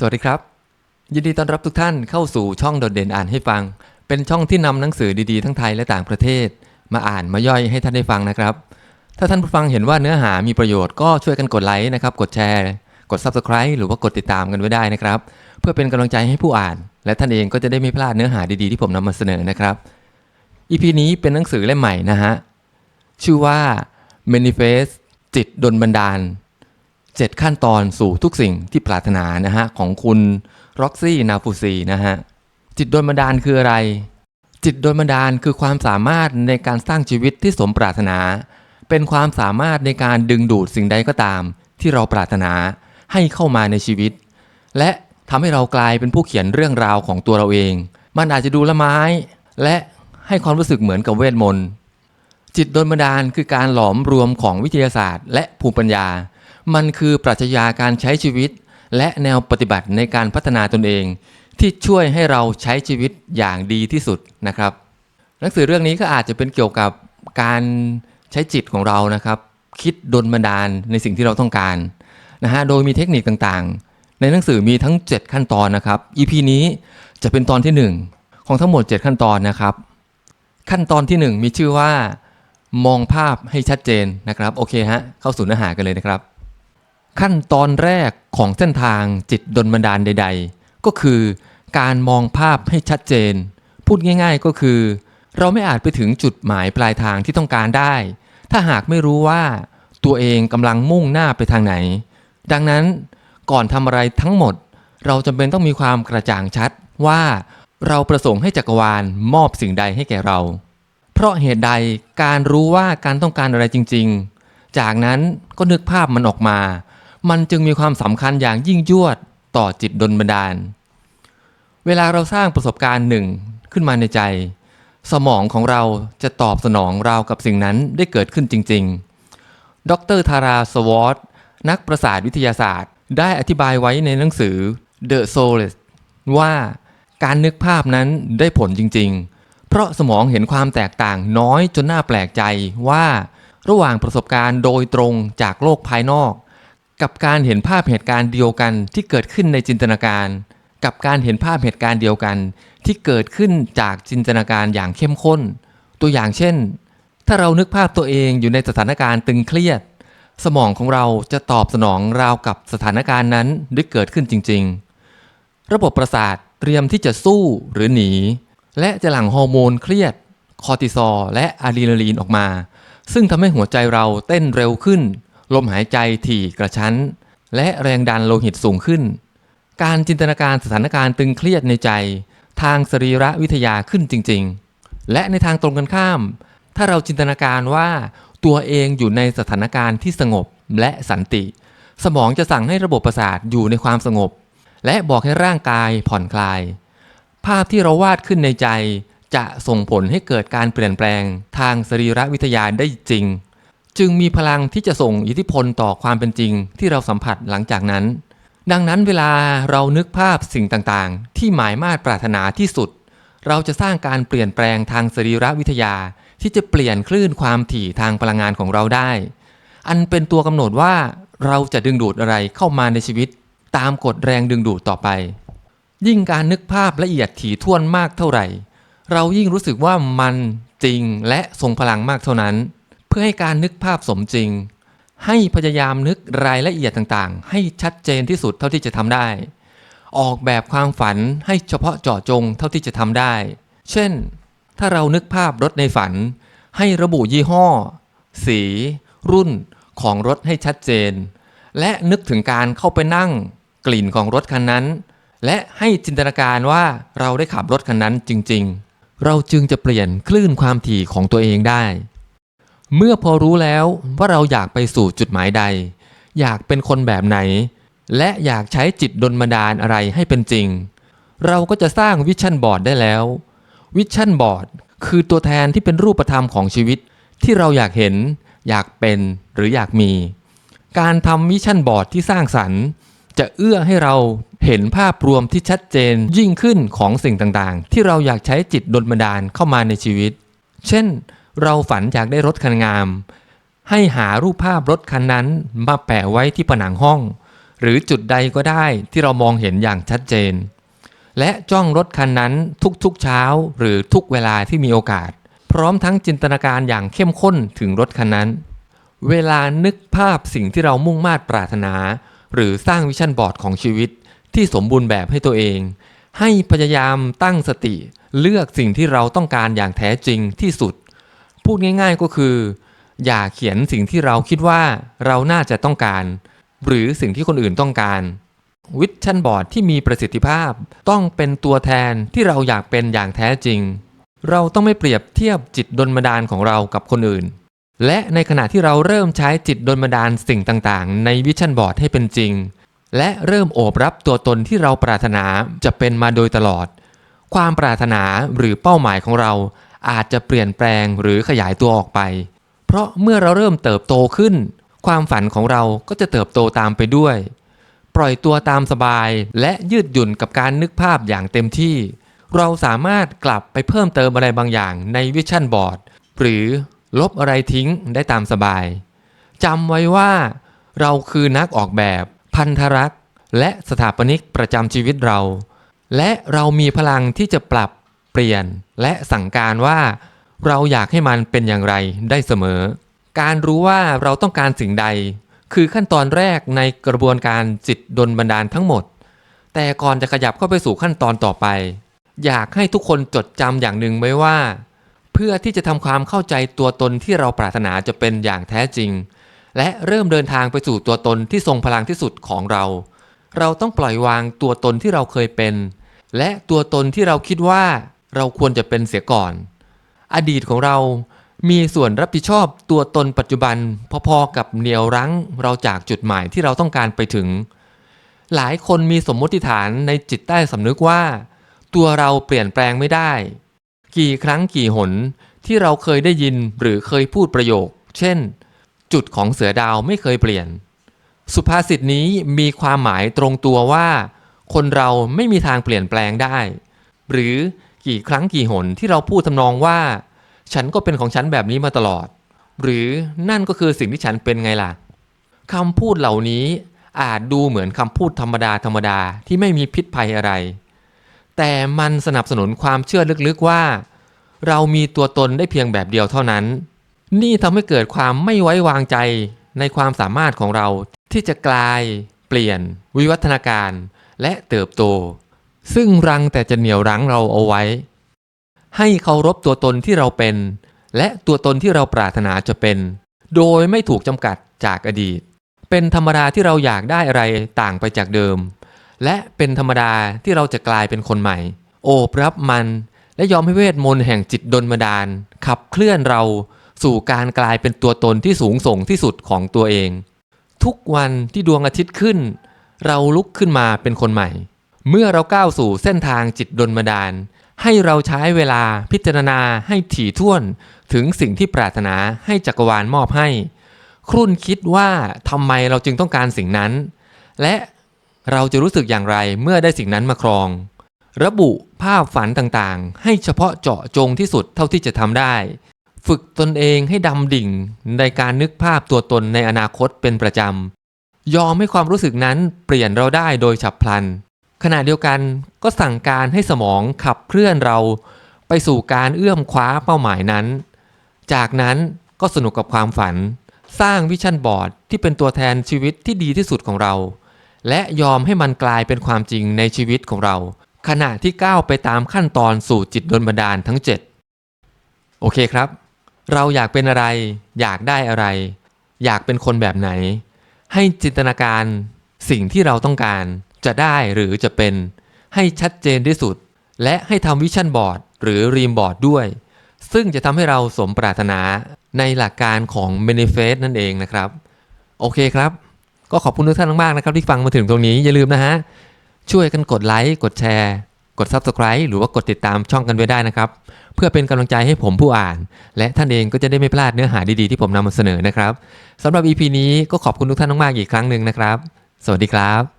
สวัสดีครับ ยินดีต้อนรับทุกท่านเข้าสู่ช่องโดดเด่นอ่านให้ฟัง เป็นช่องที่นำหนังสือดีๆทั้งไทยและต่างประเทศ มาอ่านมาย่อยให้ท่านได้ฟังนะครับ ถ้าท่านผู้ฟังเห็นว่าเนื้อหามีประโยชน์ก็ช่วยกันกดไลค์นะครับ กดแชร์ กด Subscribe หรือว่ากดติดตามกันไว้ได้นะครับ เพื่อเป็นกำลังใจให้ผู้อ่าน และท่านเองก็จะได้ไม่พลาดเนื้อหาดีๆที่ผมนำมาเสนอนะครับ EP นี้เป็นหนังสือเล่มใหม่นะฮะชื่อว่า Manifest จิตดลบันดาล 7 ขั้นตอนสู่ทุกสิ่งที่ปรารถนานะฮะของคุณร็อกซี่นาฟูซีนะฮะจิตโดนบันดาลคืออะไร จิตโดนบันดาลคือความสามารถในการสร้างชีวิตที่สมปรารถนา เป็นความสามารถในการดึงดูดสิ่งใดก็ตาม ที่เราปรารถนาให้เข้ามาในชีวิต และทำให้เรากลายเป็นผู้เขียนเรื่องราวของตัวเราเอง มันอาจจะดูละไม้ และให้ความรู้สึกเหมือนกับเวทมนต์จิตโดนบันดาลคือการหลอมรวมของวิทยาศาสตร์ และภูมิปัญญา มันคือปรัชญาการใช้ชีวิต และแนวปฏิบัติในการพัฒนาตนเอง ที่ช่วยให้เราใช้ชีวิตอย่างดีที่สุดนะครับ หนังสือเรื่องนี้ก็อาจจะเป็นเกี่ยวกับการใช้จิตของเรานะครับ คิดดลบันดาลในสิ่งที่เราต้องการนะฮะโดยมีเทคนิคต่างๆ ในหนังสือมีทั้ง 7 ขั้นตอนนะครับ EP นี้จะเป็นตอนที่ 1 ของทั้งหมด 7 ขั้นตอนนะครับ ขั้นตอนที่ 1 มีชื่อว่า มองภาพให้ชัดเจนนะครับโอเคฮะเข้าสู่เนื้อหากันเลยนะครับ ขั้นตอนแรกของเส้นทางจิตดลบันดาลใด ๆ ก็คือการมองภาพให้ชัดเจน พูดง่าย ๆ ก็คือ เราไม่อาจไปถึงจุดหมายปลายทางที่ต้องการได้ ถ้าหากไม่รู้ว่าตัวเองกำลังมุ่งหน้าไปทางไหน ดังนั้นก่อนทำอะไรทั้งหมด เราจำเป็นต้องมีความกระจ่างชัดว่าเราประสงค์ให้จักรวาลมอบสิ่งใดให้แก่เรา เพราะเหตุใดการรู้ว่าการต้องการอะไรจริง ๆ จากนั้นก็นึกภาพมันออกมา มันจึงมีความสำคัญอย่างยิ่งยวดต่อจิตดลบันดาล เวลาเราสร้างประสบการณ์หนึ่งขึ้นมาในใจ สมองของเราจะตอบสนองเรากับสิ่งนั้นได้เกิดขึ้นจริง ๆ ดรทาราสวอตนักประสาทวิทยาศาสตร์ ได้อธิบายไว้ในหนังสือ The Soul ว่าการนึกภาพนั้นได้ผลจริง ๆ เพราะสมองเห็นความแตกต่างน้อยจนน่าแปลกใจว่า ระหว่างประสบการณ์โดยตรงจากโลกภายนอก กับการเห็นภาพเหตุการณ์เดียวกันที่เกิดขึ้นในจินตนาการ กับการเห็นภาพเหตุการณ์เดียวกัน ที่เกิดขึ้นจากจินตนาการอย่างเข้มข้น ตัวอย่างเช่น ถ้าเรานึกภาพตัวเองอยู่ในสถานการณ์ตึงเครียด สมองของเราจะตอบสนองราวกับสถานการณ์นั้นได้เกิดขึ้นจริง ๆ ระบบประสาทเตรียมที่จะสู้หรือหนี และจะหลั่งฮอร์โมนเครียด คอร์ติซอลและอะดรีนาลีนออกมา ซึ่งทำให้หัวใจเราเต้นเร็วขึ้น ลมหายใจถี่กระชั้น และแรงดันโลหิตสูงขึ้น การจินตนาการสถานการณ์ตึงเครียดในใจ ทางสรีระวิทยาขึ้นจริง ๆ และในทางตรงกันข้าม ถ้าเราจินตนาการว่าตัวเองอยู่ในสถานการณ์ที่สงบและสันติ สมองจะสั่งให้ระบบประสาทอยู่ในความสงบ และบอกให้ร่างกายผ่อนคลาย ภาพที่เราวาดขึ้นในใจจะส่งผลให้เกิดการเปลี่ยนแปลงทางสรีระวิทยาได้จริง จึงมีพลังที่จะส่งอิทธิพลต่อความเป็นจริงที่เราสัมผัสหลังจากนั้น ดังนั้นเวลาเรานึกภาพสิ่งต่างๆ ที่หมายมาตรปรารถนาที่สุด เราจะสร้างการเปลี่ยนแปลงทางสรีรวิทยา ที่จะเปลี่ยนคลื่นความถี่ทางพลังงานของเราได้ อันเป็นตัวกำหนดว่าเราจะดึงดูดอะไรเข้ามาในชีวิต ตามกฎแรงดึงดูดต่อไป ยิ่งการนึกภาพละเอียดถี่ถ้วนมากเท่าไหร่ เรายิ่งรู้สึกว่ามันจริงและทรงพลังมากเท่านั้น พื่อให้การนึกภาพสมจริง ให้พยายามนึกรายละเอียดต่างๆ ให้ชัดเจนที่สุดเท่าที่จะทำได้ ออกแบบความฝันให้เฉพาะเจาะจงเท่าที่จะทำได้ เช่น ถ้าเรานึกภาพรถในฝัน ให้ระบุยี่ห้อ สี รุ่นของรถให้ชัดเจน และนึกถึงการเข้าไปนั่ง กลิ่นของรถคันนั้น และให้จินตนาการว่าเราได้ขับรถคันนั้นจริง ๆ เราจึงจะเปลี่ยนคลื่นความถี่ของตัวเองได้ เมื่อพอรู้แล้วว่าเราอยากไปสู่จุดหมายใด อยากเป็นคนแบบไหน และอยากใช้จิตดลบันดาลอะไรให้เป็นจริง เราก็จะสร้างวิชั่นบอร์ดได้แล้ว วิชั่นบอร์ดคือตัวแทนที่เป็นรูปธรรมของชีวิต ที่เราอยากเห็น อยากเป็นหรืออยากมี การทำวิชั่นบอร์ดที่สร้างสรรค์ จะเอื้อให้เราเห็นภาพรวมที่ชัดเจนยิ่งขึ้นของสิ่งต่างๆ ที่เราอยากใช้จิตดลบันดาลเข้ามาในชีวิต เช่น เราฝันอยากได้รถคันงาม ให้หารูปภาพรถคันนั้นมาแปะไว้ที่ผนังห้อง หรือจุดใดก็ได้ที่เรามองเห็นอย่างชัดเจน และจ้องรถคันนั้นทุกๆเช้าหรือทุกเวลาที่มีโอกาส พร้อมทั้งจินตนาการอย่างเข้มข้นถึงรถคันนั้น เวลานึกภาพสิ่งที่เรามุ่งมา่ปรารถนา หรือสร้างวิชั่นบอร์ดของชีวิต ที่สมบูรณ์แบบให้ตัวเอง ให้พยายามตั้งสติเลือกสิ่งที่เราต้องการอย่างแท้จริงที่สุด พูดง่าย ๆก็คือ อย่าเขียนสิ่งที่เราคิดว่าเราน่าจะต้องการ หรือสิ่งที่คนอื่นต้องการวิชั่นบอร์ดที่มีประสิทธิภาพต้องเป็นตัวแทนที่เราอยากเป็นอย่างแท้จริง เราต้องไม่เปรียบเทียบจิตดลบันดาลของเรากับคนอื่น และในขณะที่เราเริ่มใช้จิตดลบันดาลสิ่งต่างๆ ในวิชั่นบอร์ดให้เป็นจริง และเริ่มโอบรับตัวตนที่เราปรารถนาจะเป็นมาโดยตลอด ความปรารถนาหรือเป้าหมายของเรา อาจจะเปลี่ยนแปลงหรือขยายตัวออกไป เพราะเมื่อเราเริ่มเติบโตขึ้น ความฝันของเราก็จะเติบโตตามไปด้วย ปล่อยตัวตามสบาย และยืดหยุ่นกับการนึกภาพอย่างเต็มที่ เราสามารถกลับไปเพิ่มเติมอะไรบางอย่างในวิชั่นบอร์ดหรือลบอะไรทิ้งได้ตามสบายจำไว้ว่า เราคือนักออกแบบ พันธรักษ์และสถาปนิกประจำชีวิตเรา และเรามีพลังที่จะปรับ เปลี่ยน และสั่งการว่า เราอยากให้มันเป็นอย่างไรได้เสมอ การรู้ว่าเราต้องการสิ่งใด คือขั้นตอนแรกในกระบวนการจิตดลบันดาลทั้งหมด แต่ก่อนจะขยับเข้าไปสู่ขั้นตอนต่อไป อยากให้ทุกคนจดจำอย่างหนึ่งไว้ว่า เพื่อที่จะทำความเข้าใจตัวตนที่เราปรารถนาจะเป็นอย่างแท้จริง และเริ่มเดินทางไปสู่ตัวตนที่ทรงพลังที่สุดของเรา เราต้องปล่อยวางตัวตนที่เราเคยเป็นและตัวตนที่เราคิดว่า เราควรจะเป็นเสียก่อน อดีตของเรามีส่วนรับผิดชอบตัวตนปัจจุบันพอๆกับเหนี่ยวรั้งเราจากจุดหมายที่เราต้องการไปถึง หลายคนมีสมมติฐานในจิตใต้สำนึกว่า ตัวเราเปลี่ยนแปลงไม่ได้ กี่ครั้งกี่หนที่เราเคยได้ยินหรือเคยพูดประโยค เช่น จุดของเสือดาวไม่เคยเปลี่ยน สุภาษิตนี้มีความหมายตรงตัวว่า คนเราไม่มีทางเปลี่ยนแปลงได้ หรือ กี่ครั้งกี่หนที่เราพูดทำนองว่า ฉันก็เป็นของฉันแบบนี้มาตลอด หรือนั่นก็คือสิ่งที่ฉันเป็นไงล่ะคำพูดเหล่านี้อาจดูเหมือนคำพูดธรรมดาธรรมดาที่ไม่มีพิษภัยอะไร แต่มันสนับสนุนความเชื่อลึกๆว่า เรามีตัวตนได้เพียงแบบเดียวเท่านั้น นี่ทำให้เกิดความไม่ไว้วางใจในความสามารถของเราที่จะกลาย เปลี่ยน วิวัฒนาการ และเติบโต ซึ่งรังแต่จะเหนี่ยวรั้งเราเอาไว้ ให้เคารพตัวตนที่เราเป็น และตัวตนที่เราปรารถนาจะเป็น โดยไม่ถูกจำกัดจากอดีต เป็นธรรมดาที่เราอยากได้อะไรต่างไปจากเดิม และเป็นธรรมดาที่เราจะกลายเป็นคนใหม่ โอบรับมันและยอมให้เวทมนต์แห่งจิตดลบันดาลขับเคลื่อนเราสู่การกลายเป็นตัวตนที่สูงส่งที่สุดของตัวเอง ทุกวันที่ดวงอาทิตย์ขึ้น เราลุกขึ้นมาเป็นคนใหม่ เมื่อเราก้าวสู่เส้นทางจิตดลบันดาล ให้เราใช้เวลาพิจารณาให้ถี่ถ้วนถึงสิ่งที่ปรารถนาให้จักรวาลมอบให้ ครุ่นคิดว่าทำไมเราจึงต้องการสิ่งนั้น และเราจะรู้สึกอย่างไรเมื่อได้สิ่งนั้นมาครอง ระบุภาพฝันต่างๆ ให้เฉพาะเจาะจงที่สุดเท่าที่จะทำได้ ฝึกตนเองให้ดำดิ่งในการนึกภาพตัวตนในอนาคตเป็นประจำ ยอมให้ความรู้สึกนั้นเปลี่ยนเราได้โดยฉับพลัน ขณะเดียวกันก็สั่งการให้สมองขับเคลื่อนเราไปสู่การเอื้อมคว้าเป้าหมายนั้น จากนั้นก็สนุกกับความฝัน สร้างวิชั่นบอร์ดที่เป็นตัวแทนชีวิตที่ดีที่สุดของเรา และยอมให้มันกลายเป็นความจริงในชีวิตของเรา ขณะที่ก้าวไปตามขั้นตอนสู่จิตดลบันดาลทั้ง 7 โอเคครับ เราอยากเป็นอะไร อยากได้อะไร อยากเป็นคนแบบไหน ให้จินตนาการสิ่งที่เราต้องการ จะได้หรือจะเป็น ให้ชัดเจนที่สุด และให้ทำวิชั่นบอร์ดหรือรีมบอร์ดด้วย ซึ่งจะทำให้เราสมปรารถนาในหลักการของ Manifest นั่นเองนะครับ โอเคครับ ก็ขอบคุณทุกท่านมากๆนะครับ ที่ฟังมาถึงตรงนี้อย่าลืมนะฮะ ช่วยกันกดไลค์กดแชร์กด Subscribe หรือว่ากดติดตามช่องกันไว้ได้นะครับ เพื่อเป็นกำลังใจให้ผมผู้อ่าน และท่านเองก็จะได้ไม่พลาดเนื้อหาดีๆที่ผมนำมาเสนอนะครับสำหรับ EP นี้ก็ขอบคุณทุกท่านมากๆอีกครั้งหนึ่งนะครับ สวัสดีครับ